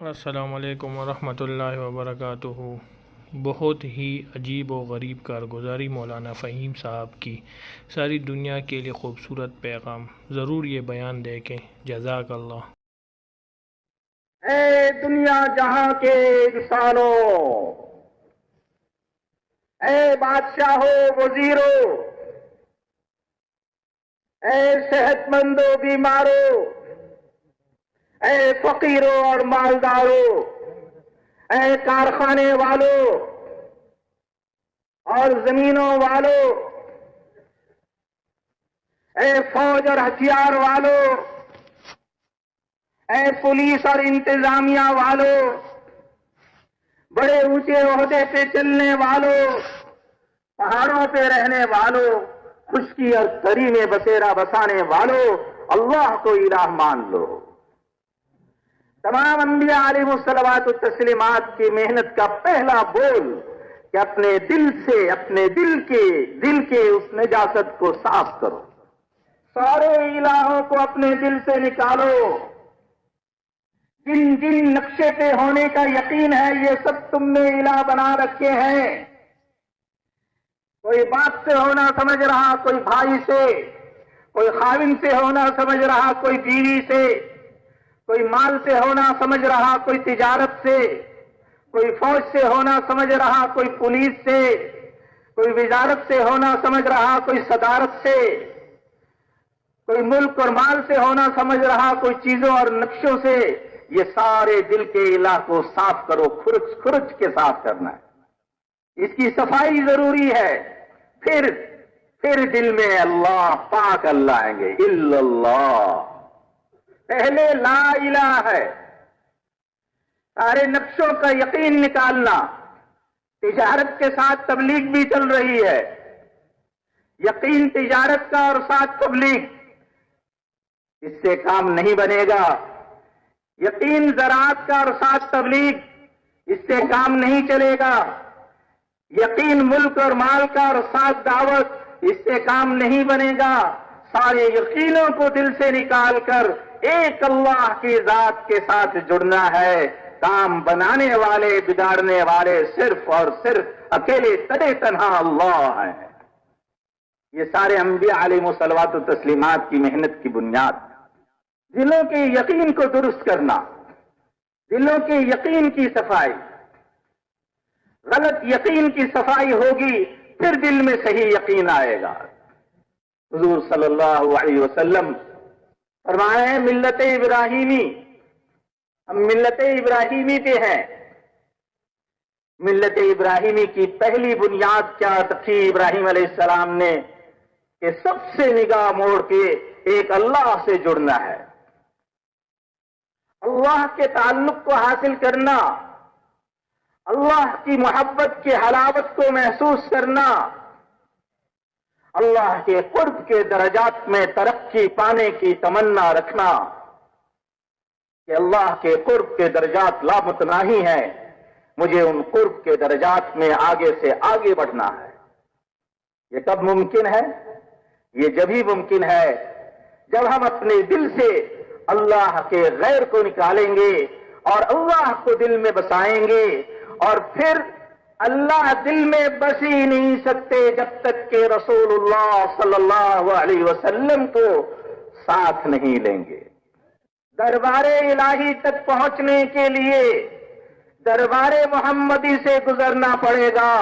असलकम वरहमतुल्लाहि वबरकातुहू। बहुत ही अजीब व गरीब कारगुजारी मौलाना फ़हीम साहब की सारी दुनिया के लिए खूबसूरत पैगाम। ज़रूर ये बयान देखें। जजाकल्ला ए दुनिया जहाँ के इंसानों, ए बादशाहों, वजीरों, ए सेहतमंदों, बीमारों ए फकीरों और मालदारों, ए कारखाने वालों और जमीनों वालों, ए फौज और हथियार वालों, ए पुलिस और इंतजामिया वालों, बड़े ऊँचे ओहदे पे चलने वालों, पहाड़ों पे रहने वालों, खुशकी और तरी में बसेरा बसाने वालों, अल्लाह को इलाह मान लो। तमाम अंबिया आलिमसलवात तस्लीमात की मेहनत का पहला बोल कि अपने दिल से, अपने दिल के दिल के उस निजात को साफ़ करो। सारे इलाहों को अपने दिल से निकालो। जिन जिन नक्शे पे होने का यकीन है, ये सब तुमने इला बना रखे हैं। कोई बाप से होना समझ रहा, कोई भाई से, कोई खाविन से होना समझ रहा, कोई बीवी से कोई माल से होना समझ रहा कोई तिजारत से, कोई फौज से होना समझ रहा कोई पुलिस से, कोई वजारत से होना समझ रहा कोई सदारत से, कोई मुल्क और माल से होना समझ रहा कोई चीज़ों और नक्शों से, ये सारे दिल के इलाको साफ़ करो, खुरच खुरच के साफ़ करना है। इसकी सफ़ाई ज़रूरी है। फिर फिर दिल में अल्लाह पाक अल्लाह आएँगे, इल्लल्लाह। पहले ला इला है। सारे नक्शों का यकीन निकालना, तिजारत के साथ तबलीग भी चल रही है। यकीन तिजारत का और साथ तबलीग, इससे काम नहीं बनेगा। यकीन जरात का और साथ तबलीग, इससे काम नहीं चलेगा। यकीन मुल्क और माल का और साथ दावत, इससे काम नहीं बनेगा। सारे यकीनों को दिल से निकालकर एक अल्लाह की जात के साथ जुड़ना है। काम बनाने वाले, बिगाड़ने वाले सिर्फ़ और सिर्फ़ अकेले तड़े तनहा अल्लाह है। ये सारे अम्बिया आलिमसलवात तस्लीमात की मेहनत की बुनियाद। दिलों के यकीन को दुरुस्त करना। दिलों के यकीन की सफ़ाई। गलत यकीन की सफ़ाई होगी, फिर दिल में सही यकीन आएगा। हजूर सल्लल्लाहु अलैहि वसल्लम फरमाए हैं मिल्लत इब्राहिमी। हम मिल्लत इब्राहिमी पे हैं। मिल्लत इब्राहिमी की पहली बुनियाद क्या रखी इब्राहिम सलाम ने कि सबसे निगाह मोड़ के एक अल्लाह से जुड़ना है। अल्लाह के ताल्लुक को हासिल करना, अल्लाह की मोहब्बत की हलावत को महसूस करना अल्लाह के कुर्ब के दर्जात में तरक्की पाने की तमन्ना रखना कि अल्लाह के कुर्ब के दर्जात लामुतनाही है, मुझे उन कुर्ब के दर्जात में आगे से आगे बढ़ना है। ये कब मुमकिन है? ये जब ही मुमकिन है, जब हम अपने दिल से अल्लाह के गैर को निकालेंगे और अल्लाह को दिल में बसाएँगे और फिर अल्लाह दिल में बस ही नहीं सकते जब तक के रसूलुल्लाह सल्लल्लाहु अलैहि वसल्लम को साथ नहीं लेंगे। दरबारे इलाही तक पहुँचने के लिए दरबारे मोहम्मदी से गुजरना पड़ेगा।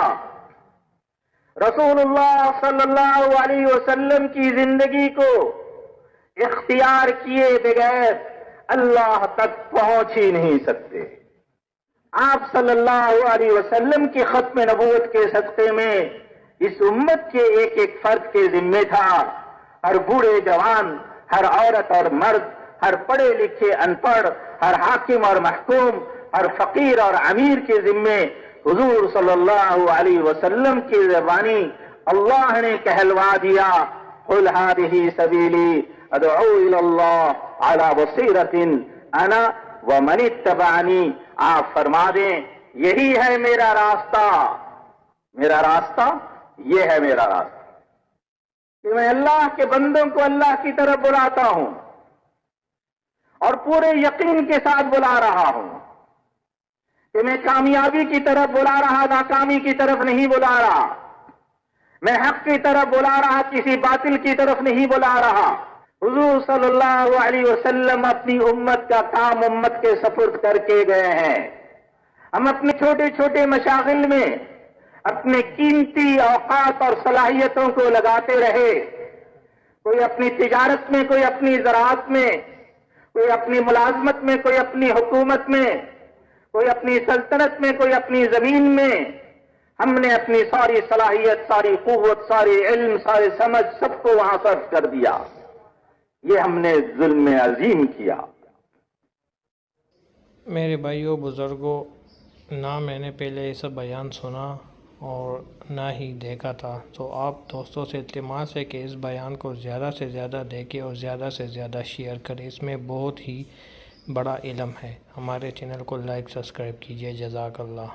रसूलुल्लाह सल्लल्लाहु अलैहि वसल्लम की ज़िंदगी को इख्तियार किए बगैर अल्लाह तक पहुँच ही नहीं सकते। आप सल्लल्लाहु अलैहि वसल्लम की खत्म नबूत के सदक़े में इस उम्मत के एक एक फर्द के जिम्मे था। हर बूढ़े जवान, हर औरत और मर्द, हर पढ़े लिखे अनपढ़, हर हाकिम और महकूम, हर फकीर और अमीर के जिम्मे हुजूर सल्लल्लाहु अलैहि वसल्लम की जबानी अल्लाह ने कहलवा दिया। कुल हादिही सबीली अदऊ अला बसीरतिन। अना व मनी तबानी आप फरमा दें, यही है मेरा रास्ता। मेरा रास्ता, ये है मेरा रास्ता। कि मैं अल्लाह के बंदों को अल्लाह की तरफ़ बुलाता हूँ और पूरे यकीन के साथ बुला रहा हूँ। कि मैं कामयाबी की तरफ़ बुला रहा, नाकामी की तरफ़ नहीं बुला रहा। मैं हक की तरफ़ बुला रहा, किसी बातिल की तरफ़ नहीं बुला रहा। हुजूर सल्लल्लाहु अलैहि वसल्लम अपनी उम्मत का काम उम्मत के सपुर्द करके गए हैं। हम अपने छोटे छोटे मशागिल में अपने कीमती औकात और सलाहियतों को लगाते रहे। कोई अपनी तिजारत में, कोई अपनी ज़रात में, कोई अपनी मुलाजमत में, कोई अपनी हुकूमत में, कोई अपनी सल्तनत में, कोई अपनी ज़मीन में हमने अपनी सारी सलाहियत, सारी कुत सारी इल्म, सारी समझ सबको वहाँ सर्व कर दिया। ये हमने जुल्म अजीम किया। मेरे भाइयों, बुज़ुर्गों, ना मैंने पहले ये सब बयान सुना और ना ही देखा था। तो आप दोस्तों से इल्तमास है कि इस बयान को ज़्यादा से ज़्यादा देखें और ज़्यादा से ज़्यादा शेयर करें। इसमें बहुत ही बड़ा इलम है। हमारे चैनल को लाइक, सब्सक्राइब कीजिए। जजाकल्ला